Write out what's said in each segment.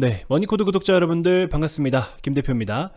네, 머니코드 구독자 여러분들 반갑습니다. 김 대표입니다.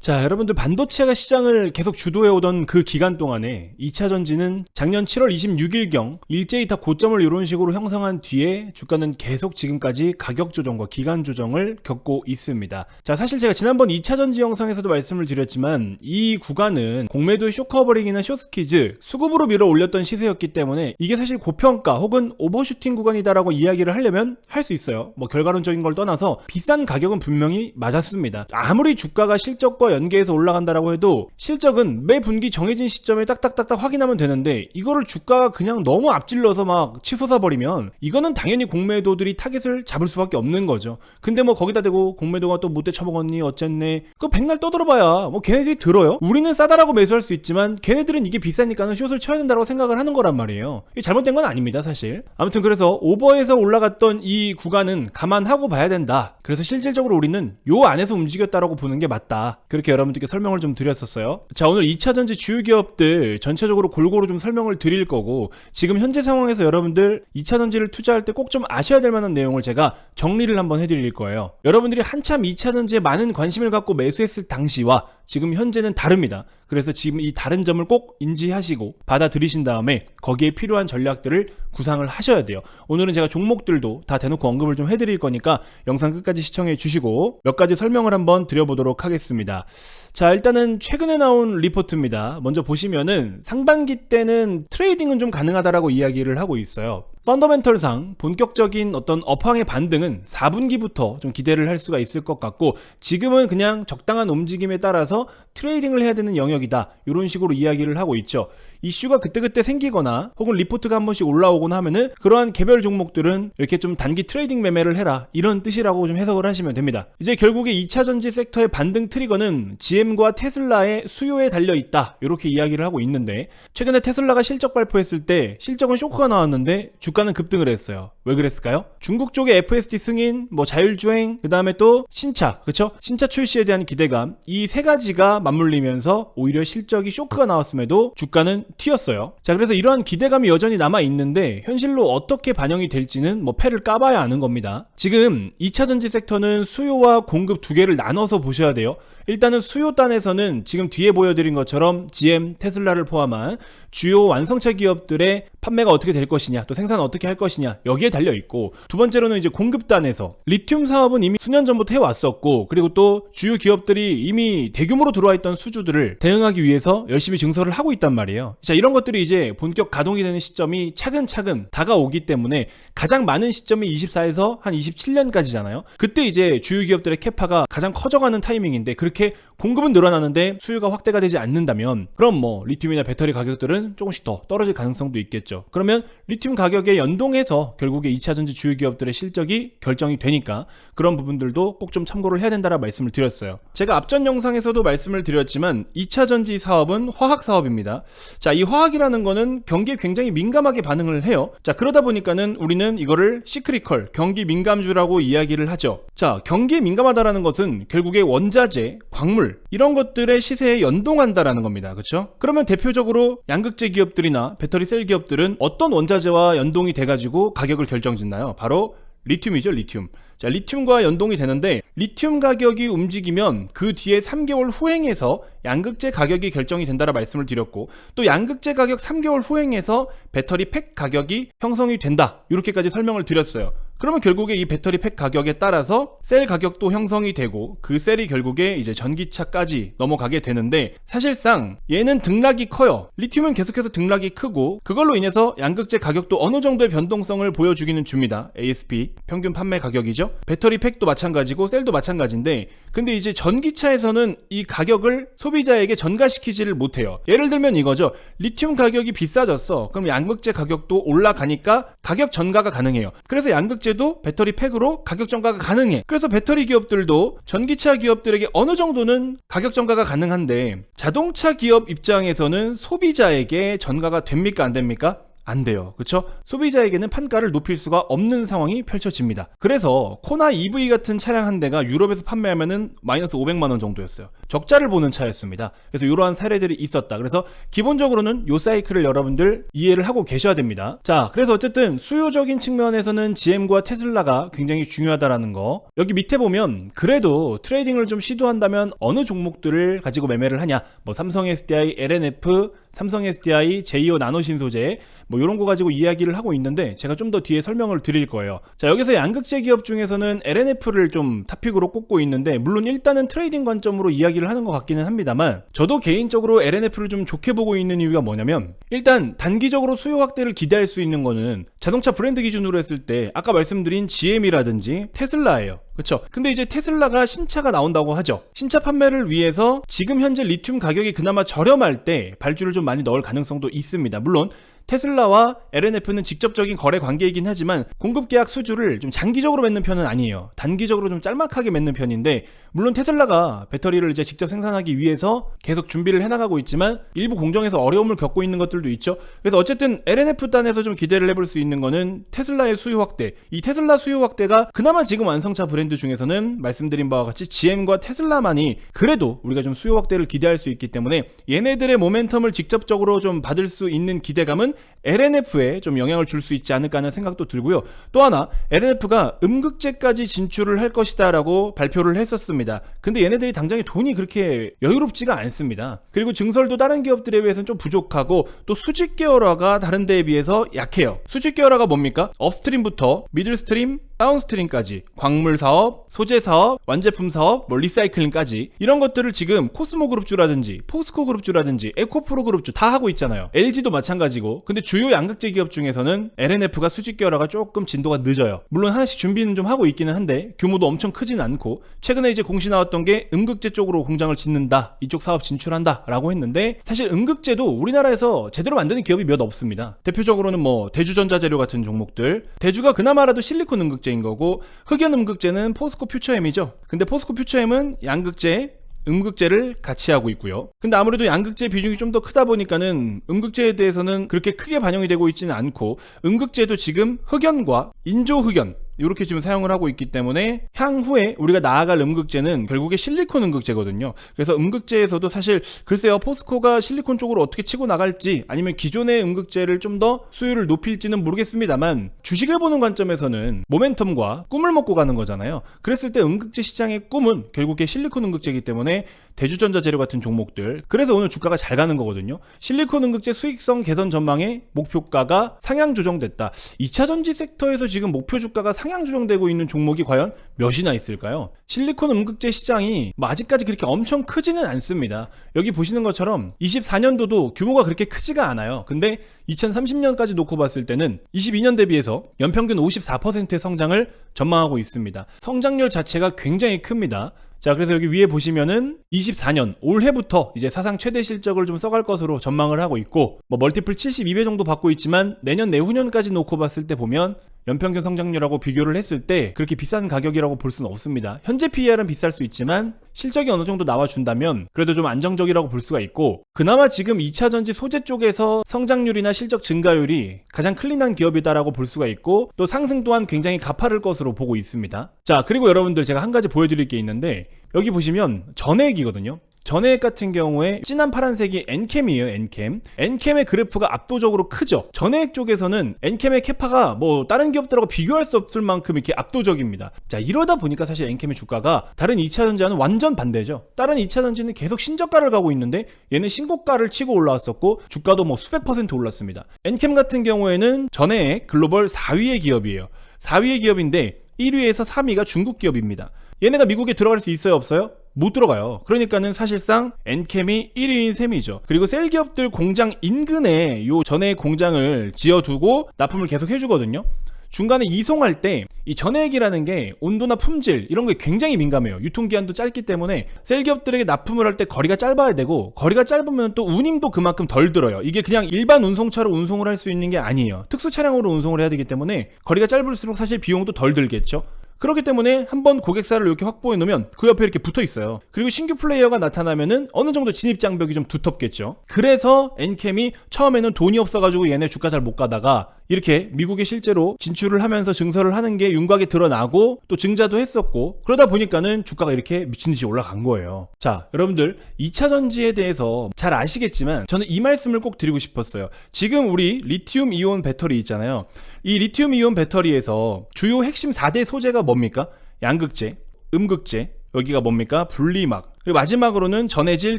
자, 여러분들 반도체가 시장을 계속 주도해 오던 그 기간 동안에 2차 전지는 작년 7월 26일경 일제히 다 고점을 이런 식으로 형성한 뒤에 주가는 계속 지금까지 가격 조정과 기간 조정을 겪고 있습니다. 자, 사실 제가 지난번 2차 전지 영상에서도 말씀을 드렸지만 이 구간은 공매도의 쇼커버링이나 쇼스키즈 수급으로 밀어 올렸던 시세였기 때문에 이게 사실 고평가 혹은 오버슈팅 구간이다라고 이야기를 하려면 할 수 있어요. 뭐 결과론적인 걸 떠나서 비싼 가격은 분명히 맞았습니다. 아무리 주가가 실적과 연계해서 올라간다라고 해도 실적은 매 분기 정해진 시점에 딱딱딱딱 확인하면 되는데 이거를 주가가 그냥 너무 앞질러서 막 치솟아 버리면 이거는 당연히 공매도들이 타겟을 잡을 수밖에 없는 거죠. 근데 뭐 거기다 대고 공매도가 또 못돼 처먹었니 어쨌네 그거 백날 떠들어봐야 뭐 걔네들이 들어요? 우리는 싸다라고 매수할 수 있지만 걔네들은 이게 비싸니까는 숏을 쳐야 된다고 생각을 하는 거란 말이에요. 이게 잘못된 건 아닙니다 사실. 아무튼 그래서 오버에서 올라갔던 이 구간은 감안하고 봐야 된다. 그래서 실질적으로 우리는 요 안에서 움직였다라고 보는 게 맞다. 그렇게 여러분들께 설명을 좀 드렸었어요. 자, 오늘 2차전지 주요 기업들 전체적으로 골고루 좀 설명을 드릴 거고, 지금 현재 상황에서 여러분들 2차전지를 투자할 때 꼭 좀 아셔야 될 만한 내용을 제가 정리를 한번 해드릴 거예요. 여러분들이 한참 2차전지에 많은 관심을 갖고 매수했을 당시와 지금 현재는 다릅니다. 그래서 지금 이 다른 점을 꼭 인지하시고 받아들이신 다음에 거기에 필요한 전략들을 구상을 하셔야 돼요. 오늘은 제가 종목들도 다 대놓고 언급을 좀 해드릴 거니까 영상 끝까지 시청해 주시고 몇 가지 설명을 한번 드려보도록 하겠습니다. 자, 일단은 최근에 나온 리포트입니다. 먼저 보시면은 상반기 때는 트레이딩은 좀 가능하다라고 이야기를 하고 있어요. 펀더멘털상 본격적인 어떤 업황의 반등은 4분기부터 좀 기대를 할 수가 있을 것 같고 지금은 그냥 적당한 움직임에 따라서 트레이딩을 해야 되는 영역이다. 이런 식으로 이야기를 하고 있죠. 이슈가 그때그때 생기거나 혹은 리포트가 한 번씩 올라오거나 하면은 그러한 개별 종목들은 이렇게 좀 단기 트레이딩 매매를 해라 이런 뜻이라고 좀 해석을 하시면 됩니다. 이제 결국에 2차 전지 섹터의 반등 트리거는 GM과 테슬라의 수요에 달려 있다 이렇게 이야기를 하고 있는데 최근에 테슬라가 실적 발표했을 때 실적은 쇼크가 나왔는데 주가 는 급등을 했어요. 왜 그랬을까요? 중국 쪽의 FSD 승인, 뭐 자율주행, 그 다음에 또 신차, 그쵸? 신차 출시에 대한 기대감 이 세 가지가 맞물리면서 오히려 실적이 쇼크가 나왔음에도 주가는 튀었어요. 자, 그래서 이러한 기대감이 여전히 남아 있는데 현실로 어떻게 반영이 될지는 뭐 패를 까봐야 아는 겁니다. 지금 2차 전지 섹터는 수요와 공급 두 개를 나눠서 보셔야 돼요. 일단은 수요단에서는 지금 뒤에 보여드린 것처럼 GM, 테슬라를 포함한 주요 완성차 기업들의 판매가 어떻게 될 것이냐, 또 생산 어떻게 할 것이냐, 여기에 달려 있고, 두 번째로는 이제 공급단에서 리튬 사업은 이미 수년 전부터 해왔었고, 그리고 또 주요 기업들이 이미 대규모로 들어와 있던 수주들을 대응하기 위해서 열심히 증설을 하고 있단 말이에요. 자, 이런 것들이 이제 본격 가동이 되는 시점이 차근차근 다가오기 때문에 가장 많은 시점이 24에서 한 27년까지잖아요. 그때 이제 주요 기업들의 캐파가 가장 커져가는 타이밍인데, 그렇게 okay, 공급은 늘어나는데 수요가 확대가 되지 않는다면 그럼 뭐 리튬이나 배터리 가격들은 조금씩 더 떨어질 가능성도 있겠죠. 그러면 리튬 가격에 연동해서 결국에 2차 전지 주요 기업들의 실적이 결정이 되니까 그런 부분들도 꼭 좀 참고를 해야 된다라 말씀을 드렸어요. 제가 앞전 영상에서도 말씀을 드렸지만 2차 전지 사업은 화학 사업입니다. 자, 이 화학이라는 거는 경기에 굉장히 민감하게 반응을 해요. 자, 그러다 보니까는 우리는 이거를 시크리컬, 경기 민감주라고 이야기를 하죠. 자, 경기에 민감하다라는 것은 결국에 원자재, 광물 이런 것들의 시세에 연동한다라는 겁니다. 그렇죠? 그러면 대표적으로 양극재 기업들이나 배터리 셀 기업들은 어떤 원자재와 연동이 돼 가지고 가격을 결정짓나요? 바로 리튬이죠, 리튬. 자, 리튬과 연동이 되는데 리튬 가격이 움직이면 그 뒤에 3개월 후행해서 양극재 가격이 결정이 된다라 말씀을 드렸고 또 양극재 가격 3개월 후행해서 배터리 팩 가격이 형성이 된다. 이렇게까지 설명을 드렸어요. 그러면 결국에 이 배터리 팩 가격에 따라서 셀 가격도 형성이 되고 그 셀이 결국에 이제 전기차까지 넘어가게 되는데 사실상 얘는 등락이 커요. 리튬은 계속해서 등락이 크고 그걸로 인해서 양극재 가격도 어느 정도의 변동성을 보여주기는 줍니다. ASP 평균 판매 가격이죠. 배터리 팩도 마찬가지고 셀도 마찬가지인데 근데 이제 전기차에서는 이 가격을 소비자에게 전가시키지를 못해요. 예를 들면 이거죠. 리튬 가격이 비싸졌어. 그럼 양극재 가격도 올라가니까 가격 전가가 가능해요. 그래서 양극재 도 배터리 팩으로 가격 전가가 가능해. 그래서 배터리 기업들도 전기차 기업들에게 어느 정도는 가격 전가가 가능한데 자동차 기업 입장에서는 소비자에게 전가가 됩니까 안 됩니까? 안 돼요. 그쵸? 소비자에게는 판가를 높일 수가 없는 상황이 펼쳐집니다. 그래서 코나 EV 같은 차량 한 대가 유럽에서 판매하면은 마이너스 500만 원 정도였어요. 적자를 보는 차였습니다. 그래서 이러한 사례들이 있었다. 그래서 기본적으로는 요 사이클을 여러분들 이해를 하고 계셔야 됩니다. 자, 그래서 어쨌든 수요적인 측면에서는 GM과 테슬라가 굉장히 중요하다라는 거. 여기 밑에 보면 그래도 트레이딩을 좀 시도한다면 어느 종목들을 가지고 매매를 하냐? 뭐 삼성 SDI, LNF, 삼성 SDI, 제2호 나노 신 소재 뭐 이런 거 가지고 이야기를 하고 있는데 제가 좀 더 뒤에 설명을 드릴 거예요. 자 여기서 양극재 기업 중에서는 LNF를 좀 타픽으로 꼽고 있는데 물론 일단은 트레이딩 관점으로 이야기를 하는 것 같기는 합니다만 저도 개인적으로 LNF를 좀 좋게 보고 있는 이유가 뭐냐면 일단 단기적으로 수요 확대를 기대할 수 있는 거는 자동차 브랜드 기준으로 했을 때 아까 말씀드린 GM이라든지 테슬라예요. 그렇죠. 근데 이제 테슬라가 신차가 나온다고 하죠. 신차 판매를 위해서 지금 현재 리튬 가격이 그나마 저렴할 때 발주를 좀 많이 넣을 가능성도 있습니다. 물론 테슬라와 LNF는 직접적인 거래 관계이긴 하지만 공급 계약 수주를 좀 장기적으로 맺는 편은 아니에요. 단기적으로 좀 짤막하게 맺는 편인데 물론 테슬라가 배터리를 이제 직접 생산하기 위해서 계속 준비를 해나가고 있지만 일부 공정에서 어려움을 겪고 있는 것들도 있죠. 그래서 어쨌든 LNF 단에서 좀 기대를 해볼 수 있는 거는 테슬라의 수요 확대. 이 테슬라 수요 확대가 그나마 지금 완성차 브랜드 중에서는 말씀드린 바와 같이 GM과 테슬라만이 그래도 우리가 좀 수요 확대를 기대할 수 있기 때문에 얘네들의 모멘텀을 직접적으로 좀 받을 수 있는 기대감은 LNF에 좀 영향을 줄 수 있지 않을까 하는 생각도 들고요. 또 하나 LNF가 음극재까지 진출을 할 것이다라고 발표를 했었습니다. 근데 얘네들이 당장에 돈이 그렇게 여유롭지가 않습니다. 그리고 증설도 다른 기업들에 비해서는 좀 부족하고 또 수직 계열화가 다른 데에 비해서 약해요. 수직 계열화가 뭡니까? 업스트림부터 미들스트림, 다운스트림까지 광물 사업, 소재 사업, 완제품 사업, 뭐 리사이클링까지 이런 것들을 지금 코스모 그룹주라든지 포스코 그룹주라든지 에코프로 그룹주 다 하고 있잖아요. LG도 마찬가지고. 근데 주요 양극재 기업 중에서는 LNF가 수직 계열화가 조금 진도가 늦어요. 물론 하나씩 준비는 좀 하고 있기는 한데 규모도 엄청 크진 않고 최근에 이제 공시 나왔던 게 음극재 쪽으로 공장을 짓는다. 이쪽 사업 진출한다라고 했는데 사실 음극재도 우리나라에서 제대로 만드는 기업이 몇 없습니다. 대표적으로는 뭐 대주전자재료 같은 종목들. 대주가 그나마라도 실리콘 음극재 인 거고 흑연 음극재는 포스코 퓨처엠이죠. 근데 포스코 퓨처엠은 양극재 음극재를 같이 하고 있고요. 근데 아무래도 양극재 비중이 좀 더 크다 보니까는 음극재에 대해서는 그렇게 크게 반영이 되고 있지는 않고 음극재도 지금 흑연과 인조 흑연 이렇게 지금 사용을 하고 있기 때문에 향후에 우리가 나아갈 음극재는 결국에 실리콘 음극재거든요. 그래서 음극재에서도 사실 글쎄요 포스코가 실리콘 쪽으로 어떻게 치고 나갈지 아니면 기존의 음극재를 좀 더 수율을 높일지는 모르겠습니다만 주식을 보는 관점에서는 모멘텀과 꿈을 먹고 가는 거잖아요. 그랬을 때 음극재 시장의 꿈은 결국에 실리콘 음극재이기 때문에 대주전자 재료 같은 종목들 그래서 오늘 주가가 잘 가는 거거든요. 실리콘 음극재 수익성 개선 전망의 목표가가 상향 조정됐다. 2차 전지 섹터에서 지금 목표 주가가 상향 조정되고 있는 종목이 과연 몇이나 있을까요? 실리콘 음극재 시장이 뭐 아직까지 그렇게 엄청 크지는 않습니다. 여기 보시는 것처럼 24년도도 규모가 그렇게 크지가 않아요. 근데 2030년까지 놓고 봤을 때는 22년 대비해서 연평균 54%의 성장을 전망하고 있습니다. 성장률 자체가 굉장히 큽니다. 자, 그래서 여기 위에 보시면은 24년 올해부터 이제 사상 최대 실적을 좀 써갈 것으로 전망을 하고 있고 뭐 멀티플 72배 정도 받고 있지만 내년 내후년까지 놓고 봤을 때 보면 연평균 성장률하고 비교를 했을 때 그렇게 비싼 가격이라고 볼 수는 없습니다. 현재 PER은 비쌀 수 있지만 실적이 어느 정도 나와준다면 그래도 좀 안정적이라고 볼 수가 있고 그나마 지금 2차 전지 소재 쪽에서 성장률이나 실적 증가율이 가장 클린한 기업이다라고 볼 수가 있고 또 상승 또한 굉장히 가파를 것으로 보고 있습니다. 자 그리고 여러분들 제가 한 가지 보여드릴 게 있는데 여기 보시면 전액이거든요. 전액 같은 경우에 진한 파란색이 엔캠이에요, 엔캠. 엔캠의 그래프가 압도적으로 크죠. 전액 쪽에서는 엔캠의 캐파가 뭐 다른 기업들하고 비교할 수 없을 만큼 이렇게 압도적입니다. 자, 이러다 보니까 사실 엔캠의 주가가 다른 2차 전지와는 완전 반대죠. 다른 2차 전지는 계속 신저가를 가고 있는데 얘는 신고가를 치고 올라왔었고 주가도 뭐 수백 퍼센트 올랐습니다. 엔캠 같은 경우에는 전액 글로벌 4위의 기업이에요. 4위의 기업인데 1위에서 3위가 중국 기업입니다. 얘네가 미국에 들어갈 수 있어요, 없어요? 못 들어가요. 그러니까는 사실상 엔캠이 1위인 셈이죠. 그리고 셀 기업들 공장 인근에 요 전에 공장을 지어두고 납품을 계속 해주거든요. 중간에 이송할 때 이 전액이라는 게 온도나 품질 이런 게 굉장히 민감해요. 유통기한도 짧기 때문에 셀 기업들에게 납품을 할 때 거리가 짧아야 되고 거리가 짧으면 또 운임도 그만큼 덜 들어요. 이게 그냥 일반 운송차로 운송을 할 수 있는 게 아니에요. 특수 차량으로 운송을 해야 되기 때문에 거리가 짧을수록 사실 비용도 덜 들겠죠. 그렇기 때문에 한번 고객사를 이렇게 확보해 놓으면 그 옆에 이렇게 붙어 있어요. 그리고 신규 플레이어가 나타나면은 어느 정도 진입 장벽이 좀 두텁겠죠. 그래서 엔캠이 처음에는 돈이 없어가지고 얘네 주가 잘 못 가다가 이렇게 미국에 실제로 진출을 하면서 증설을 하는 게 윤곽에 드러나고 또 증자도 했었고 그러다 보니까는 주가가 이렇게 미친 듯이 올라간 거예요. 자, 여러분들 2차 전지에 대해서 잘 아시겠지만 저는 이 말씀을 꼭 드리고 싶었어요. 지금 우리 리튬 이온 배터리 있잖아요. 이 리튬 이온 배터리에서 주요 핵심 4대 소재가 뭡니까? 양극재, 음극재, 여기가 뭡니까? 분리막. 그리고 마지막으로는 전해질,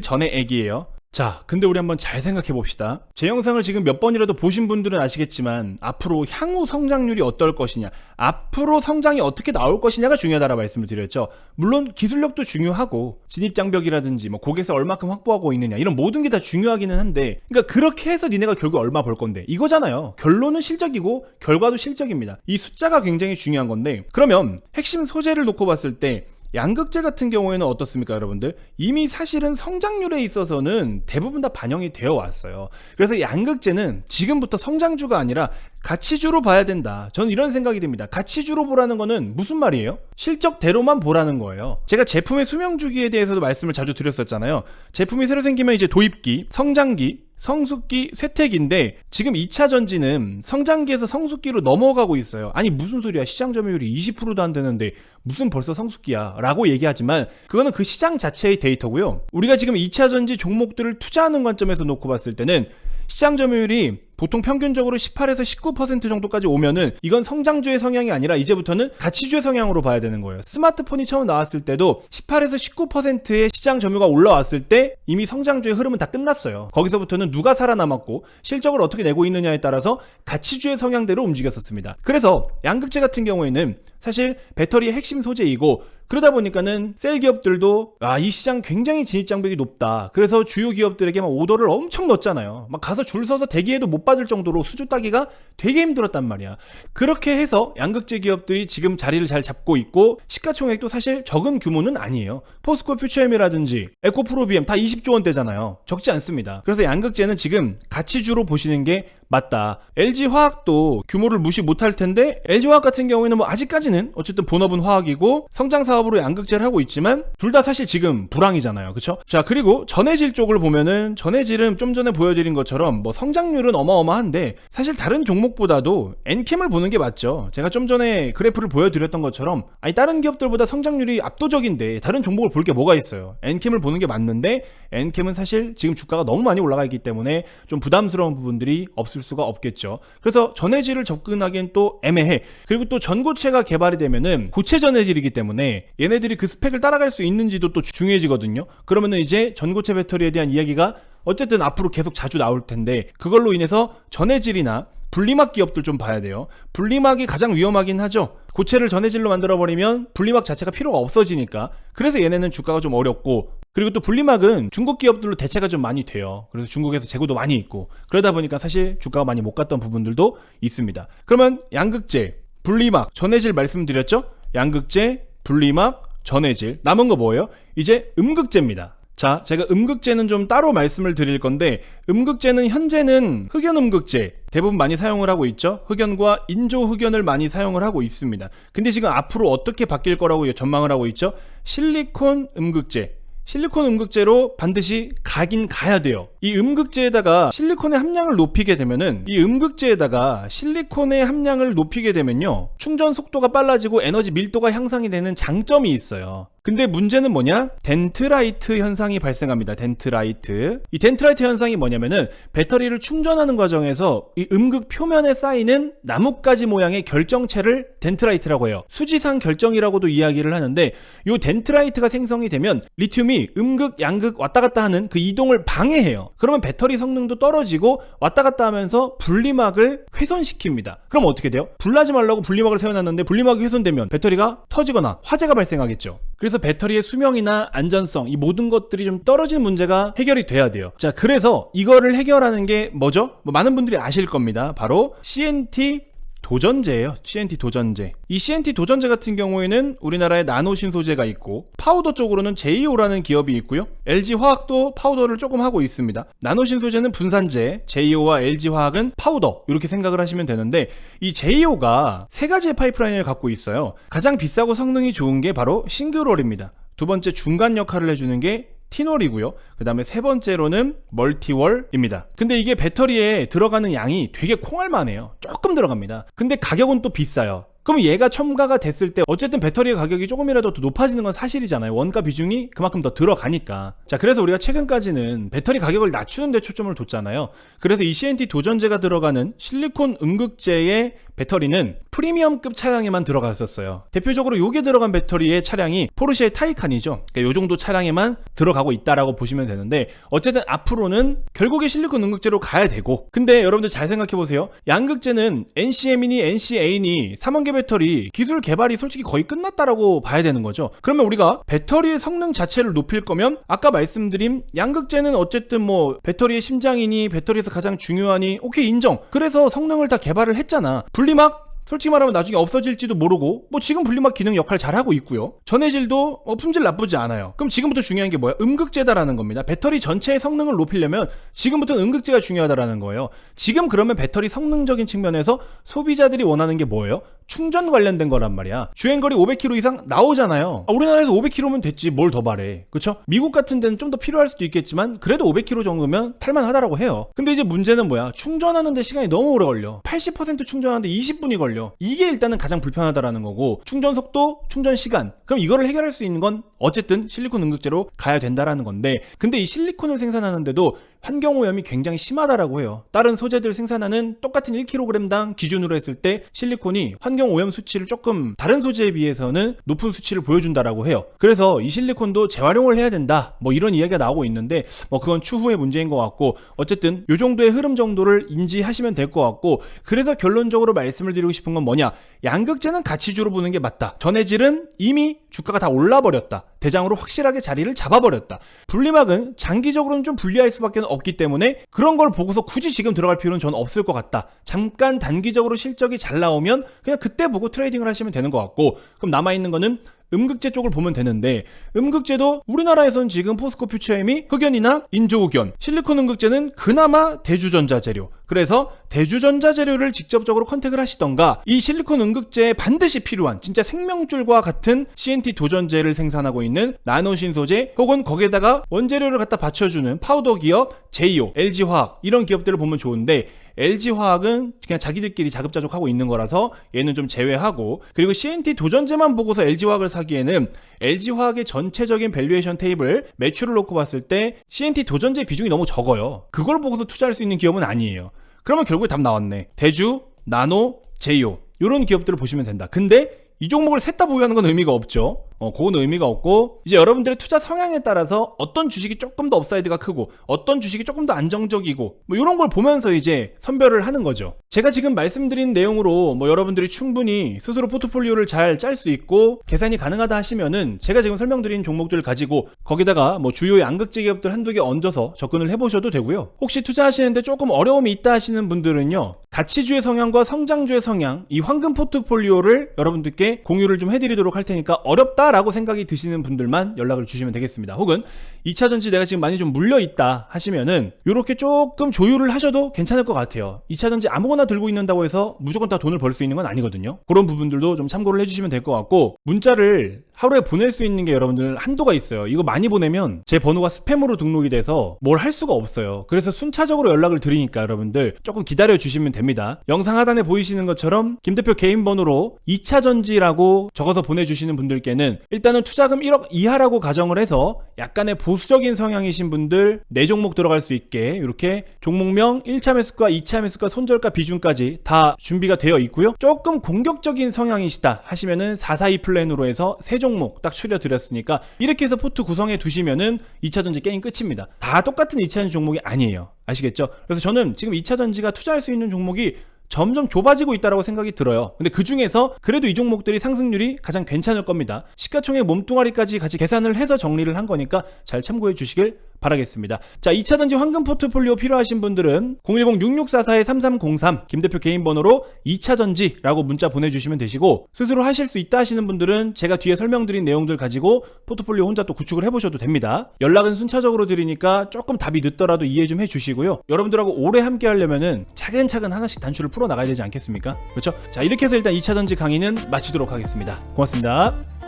전해액이에요. 자, 근데 우리 한번 잘 생각해 봅시다. 제 영상을 지금 몇 번이라도 보신 분들은 아시겠지만 앞으로 향후 성장률이 어떨 것이냐, 앞으로 성장이 어떻게 나올 것이냐가 중요하다라 말씀을 드렸죠. 물론 기술력도 중요하고 진입 장벽이라든지 뭐 고객사 얼마큼 확보하고 있느냐 이런 모든 게 다 중요하기는 한데, 그러니까 그렇게 해서 니네가 결국 얼마 벌 건데 이거잖아요. 결론은 실적이고 결과도 실적입니다. 이 숫자가 굉장히 중요한 건데, 그러면 핵심 소재를 놓고 봤을 때 양극재 같은 경우에는 어떻습니까, 여러분들? 이미 사실은 성장률에 있어서는 대부분 다 반영이 되어 왔어요. 그래서 양극재는 지금부터 성장주가 아니라 가치주로 봐야 된다. 저는 이런 생각이 듭니다. 가치주로 보라는 거는 무슨 말이에요? 실적대로만 보라는 거예요. 제가 제품의 수명 주기에 대해서도 말씀을 자주 드렸었잖아요. 제품이 새로 생기면 이제 도입기, 성장기, 성숙기, 쇠퇴기인데 지금 2차 전지는 성장기에서 성숙기로 넘어가고 있어요. 아니 무슨 소리야? 시장 점유율이 20%도 안 되는데 무슨 벌써 성숙기야? 라고 얘기하지만 그거는 그 시장 자체의 데이터고요. 우리가 지금 2차 전지 종목들을 투자하는 관점에서 놓고 봤을 때는 시장 점유율이 보통 평균적으로 18에서 19% 정도까지 오면은 이건 성장주의 성향이 아니라 이제부터는 가치주의 성향으로 봐야 되는 거예요. 스마트폰이 처음 나왔을 때도 18에서 19%의 시장 점유가 올라왔을 때 이미 성장주의 흐름은 다 끝났어요. 거기서부터는 누가 살아남았고 실적을 어떻게 내고 있느냐에 따라서 가치주의 성향대로 움직였었습니다. 그래서 양극재 같은 경우에는 사실 배터리의 핵심 소재이고 그러다 보니까는 셀 기업들도 아 이 시장 굉장히 진입 장벽이 높다. 그래서 주요 기업들에게 막 오더를 엄청 넣었잖아요. 막 가서 줄 서서 대기해도 못 받을 정도로 수주 따기가 되게 힘들었단 말이야. 그렇게 해서 양극재 기업들이 지금 자리를 잘 잡고 있고 시가총액도 사실 적은 규모는 아니에요. 포스코 퓨처엠이라든지 에코프로비엠 다 20조 원대잖아요. 적지 않습니다. 그래서 양극재는 지금 가치주로 보시는 게 맞다. LG 화학도 규모를 무시 못할 텐데 LG 화학 같은 경우에는 뭐 아직까지는 어쨌든 본업은 화학이고 성장 사업으로 양극재를 하고 있지만 둘 다 사실 지금 불황이잖아요. 그쵸? 자, 그리고 전해질 쪽을 보면은 전해질은 좀 전에 보여드린 것처럼 뭐 성장률은 어마어마한데 사실 다른 종목보다도 엔캠을 보는 게 맞죠. 제가 좀 전에 그래프를 보여드렸던 것처럼 아니 다른 기업들보다 성장률이 압도적인데 다른 종목을 볼 게 뭐가 있어요. 엔캠을 보는 게 맞는데 엔캠은 사실 지금 주가가 너무 많이 올라가 있기 때문에 좀 부담스러운 부분들이 없을 수가 없겠죠. 그래서 전해질을 접근하기엔 또 애매해. 그리고 또 전고체가 개발이 되면은 고체 전해질이기 때문에 얘네들이 그 스펙을 따라갈 수 있는지도 또 중요해지거든요. 그러면은 이제 전고체 배터리에 대한 이야기가 어쨌든 앞으로 계속 자주 나올 텐데 그걸로 인해서 전해질이나 분리막 기업들 좀 봐야 돼요. 분리막이 가장 위험하긴 하죠. 고체를 전해질로 만들어버리면 분리막 자체가 필요가 없어지니까. 그래서 얘네는 주가가 좀 어렵고. 그리고 또 분리막은 중국 기업들로 대체가 좀 많이 돼요. 그래서 중국에서 재고도 많이 있고. 그러다 보니까 사실 주가가 많이 못 갔던 부분들도 있습니다. 그러면 양극재, 분리막, 전해질 말씀드렸죠? 양극재, 분리막, 전해질. 남은 거 뭐예요? 이제 음극재입니다. 자, 제가 음극재는 좀 따로 말씀을 드릴 건데, 음극재는 현재는 흑연 음극재 대부분 많이 사용을 하고 있죠. 흑연과 인조 흑연을 많이 사용을 하고 있습니다. 근데 지금 앞으로 어떻게 바뀔 거라고 전망을 하고 있죠? 실리콘 음극재. 실리콘 음극재로 반드시 가긴 가야 돼요. 이 음극재에다가 실리콘의 함량을 높이게 되면은 이 음극재에다가 실리콘의 함량을 높이게 되면요. 충전 속도가 빨라지고 에너지 밀도가 향상이 되는 장점이 있어요. 근데 문제는 뭐냐? 덴트라이트 현상이 발생합니다. 덴트라이트. 이 덴트라이트 현상이 뭐냐면은 배터리를 충전하는 과정에서 이 음극 표면에 쌓이는 나뭇가지 모양의 결정체를 덴트라이트라고 해요. 수지상 결정이라고도 이야기를 하는데 이 덴트라이트가 생성이 되면 리튬이 음극, 양극 왔다 갔다 하는 그 이동을 방해해요. 그러면 배터리 성능도 떨어지고 왔다 갔다 하면서 분리막을 훼손시킵니다. 그럼 어떻게 돼요? 불나지 말라고 분리막을 세워놨는데 분리막이 훼손되면 배터리가 터지거나 화재가 발생하겠죠. 그래서 배터리의 수명이나 안전성 이 모든 것들이 좀 떨어지는 문제가 해결이 돼야 돼요. 자, 그래서 이거를 해결하는 게 뭐죠? 뭐 많은 분들이 아실 겁니다. 바로 CNT 도전제예요. CNT 도전제. 이 CNT 도전제 같은 경우에는 우리나라에 나노 신 소재가 있고 파우더 쪽으로는 JO라는 기업이 있고요. LG 화학도 파우더를 조금 하고 있습니다. 나노 신 소재는 분산제, JO와 LG 화학은 파우더 이렇게 생각을 하시면 되는데 이 JO가 세 가지의 파이프라인을 갖고 있어요. 가장 비싸고 성능이 좋은 게 바로 싱글월입니다. 두 번째 중간 역할을 해주는 게 티놀이고요. 그 다음에 세 번째로는 멀티월입니다. 근데 이게 배터리에 들어가는 양이 되게 콩알만해요. 조금 들어갑니다. 근데 가격은 또 비싸요. 그럼 얘가 첨가가 됐을 때 어쨌든 배터리의 가격이 조금이라도 더 높아지는 건 사실이잖아요. 원가 비중이 그만큼 더 들어가니까. 자, 그래서 우리가 최근까지는 배터리 가격을 낮추는 데 초점을 뒀잖아요. 그래서 이 CNT 도전제가 들어가는 실리콘 음극재의 배터리는 프리미엄급 차량에만 들어갔었어요. 대표적으로 요게 들어간 배터리의 차량이 포르쉐의 타이칸이죠. 그러니까 요 정도 차량에만 들어가고 있다라고 보시면 되는데 어쨌든 앞으로는 결국에 실리콘 음극재로 가야 되고 근데 여러분들 잘 생각해 보세요. 양극재는 NCM이니 NCA니 3원계 배터리 기술 개발이 솔직히 거의 끝났다라고 봐야 되는 거죠. 그러면 우리가 배터리의 성능 자체를 높일 거면 아까 말씀드린 양극재는 어쨌든 뭐 배터리의 심장이니 배터리에서 가장 중요하니 오케이 인정. 그래서 성능을 다 개발을 했잖아. 분리막? 솔직히 말하면 나중에 없어질지도 모르고 뭐 지금 분리막 기능 역할 잘하고 있고요. 전해질도 어, 품질 나쁘지 않아요. 그럼 지금부터 중요한 게 뭐야? 음극재다라는 겁니다. 배터리 전체의 성능을 높이려면 지금부터 음극재가 중요하다라는 거예요. 지금 그러면 배터리 성능적인 측면에서 소비자들이 원하는 게 뭐예요 충전 관련된 거란 말이야. 주행거리 500km 이상 나오잖아요. 아, 우리나라에서 500km면 됐지. 뭘 더 바래. 그쵸? 미국 같은 데는 좀 더 필요할 수도 있겠지만 그래도 500km 정도면 탈만하다라고 해요. 근데 이제 문제는 뭐야? 충전하는데 시간이 너무 오래 걸려. 80% 충전하는데 20분이 걸려. 이게 일단은 가장 불편하다라는 거고 충전 속도, 충전 시간. 그럼 이거를 해결할 수 있는 건 어쨌든 실리콘 응급제로 가야 된다라는 건데 근데 이 실리콘을 생산하는데도 환경 오염이 굉장히 심하다라고 해요. 다른 소재들 생산하는 똑같은 1kg당 기준으로 했을 때 실리콘이 환경 오염 수치를 조금 다른 소재에 비해서는 높은 수치를 보여준다라고 해요. 그래서 이 실리콘도 재활용을 해야 된다. 뭐 이런 이야기가 나오고 있는데 뭐 그건 추후의 문제인 것 같고 어쨌든 요 정도의 흐름 정도를 인지하시면 될 것 같고 그래서 결론적으로 말씀을 드리고 싶은 건 뭐냐? 양극재는 가치주로 보는 게 맞다. 전해질은 이미 주가가 다 올라버렸다. 대장으로 확실하게 자리를 잡아버렸다. 분리막은 장기적으로는 좀 불리할 수밖에 없기 때문에 그런 걸 보고서 굳이 지금 들어갈 필요는 저는 없을 것 같다. 잠깐 단기적으로 실적이 잘 나오면 그냥 그때 보고 트레이딩을 하시면 되는 것 같고 그럼 남아있는 거는 음극재 쪽을 보면 되는데 음극재도 우리나라에선 지금 포스코 퓨처엠이 흑연이나 인조흑연 실리콘 음극재는 그나마 대주전자 재료 그래서 대주전자 재료를 직접적으로 컨택을 하시던가 이 실리콘 음극재에 반드시 필요한 진짜 생명줄과 같은 CNT 도전제를 생산하고 있는 나노신 소재 혹은 거기에다가 원재료를 갖다 받쳐주는 파우더 기업 제이오, LG화학 이런 기업들을 보면 좋은데 LG화학은 그냥 자기들끼리 자급자족하고 있는 거라서 얘는 좀 제외하고 그리고 CNT 도전제만 보고서 LG화학을 사기에는 LG화학의 전체적인 밸류에이션 테이블 매출을 놓고 봤을 때 CNT 도전제 비중이 너무 적어요. 그걸 보고서 투자할 수 있는 기업은 아니에요. 그러면 결국에 답 나왔네. 대주, 나노, 제이오 이런 기업들을 보시면 된다. 근데 이 종목을 셋 다 보유하는 건 의미가 없죠. 어, 그건 의미가 없고 이제 여러분들의 투자 성향에 따라서 어떤 주식이 조금 더 업사이드가 크고 어떤 주식이 조금 더 안정적이고 뭐 이런 걸 보면서 이제 선별을 하는 거죠. 제가 지금 말씀드린 내용으로 뭐 여러분들이 충분히 스스로 포트폴리오를 잘 짤 수 있고 계산이 가능하다 하시면은 제가 지금 설명드린 종목들을 가지고 거기다가 뭐 주요 양극재 기업들 한두 개 얹어서 접근을 해보셔도 되고요. 혹시 투자하시는데 조금 어려움이 있다 하시는 분들은요. 가치주의 성향과 성장주의 성향 이 황금 포트폴리오를 여러분들께 공유를 좀 해드리도록 할 테니까 어렵다 라고 생각이 드시는 분들만 연락을 주시면 되겠습니다. 혹은 2차전지 내가 지금 많이 좀 물려있다 하시면은 이렇게 조금 조율을 하셔도 괜찮을 것 같아요. 2차전지 아무거나 들고 있는다고 해서 무조건 다 돈을 벌 수 있는 건 아니거든요. 그런 부분들도 좀 참고를 해주시면 될 것 같고 문자를 하루에 보낼 수 있는 게 여러분들 한도가 있어요. 이거 많이 보내면 제 번호가 스팸으로 등록이 돼서 뭘 할 수가 없어요. 그래서 순차적으로 연락을 드리니까 여러분들 조금 기다려 주시면 됩니다. 영상 하단에 보이시는 것처럼 김 대표 개인 번호로 2차 전지라고 적어서 보내주시는 분들께는 일단은 투자금 1억 이하라고 가정을 해서 약간의 보 수적인 성향이신 분들 4종목 들어갈 수 있게 이렇게 종목명 1차 매수가, 2차 매수가, 손절가 비중까지 다 준비가 되어 있고요. 조금 공격적인 성향이시다 하시면은 442 플랜으로 해서 3종목 딱 추려 드렸으니까 이렇게 해서 포트 구성해 두시면은 2차 전지 게임 끝입니다. 다 똑같은 2차 전지 종목이 아니에요. 아시겠죠? 그래서 저는 지금 2차 전지가 투자할 수 있는 종목이 점점 좁아지고 있다고 생각이 들어요. 근데 그 중에서 그래도 이 종목들이 상승률이 가장 괜찮을 겁니다. 시가총액 몸뚱아리까지 같이 계산을 해서 정리를 한 거니까 잘 참고해 주시길 바라겠습니다. 자, 2차전지 황금 포트폴리오 필요하신 분들은 010-6644-3303 김 대표 개인 번호로 2차전지라고 문자 보내주시면 되시고 스스로 하실 수 있다 하시는 분들은 제가 뒤에 설명드린 내용들 가지고 포트폴리오 혼자 또 구축을 해보셔도 됩니다. 연락은 순차적으로 드리니까 조금 답이 늦더라도 이해 좀 해주시고요. 여러분들하고 오래 함께 하려면은 차근차근 하나씩 단추를 풀어 나가야 되지 않겠습니까? 그렇죠? 자, 이렇게 해서 일단 2차전지 강의는 마치도록 하겠습니다. 고맙습니다.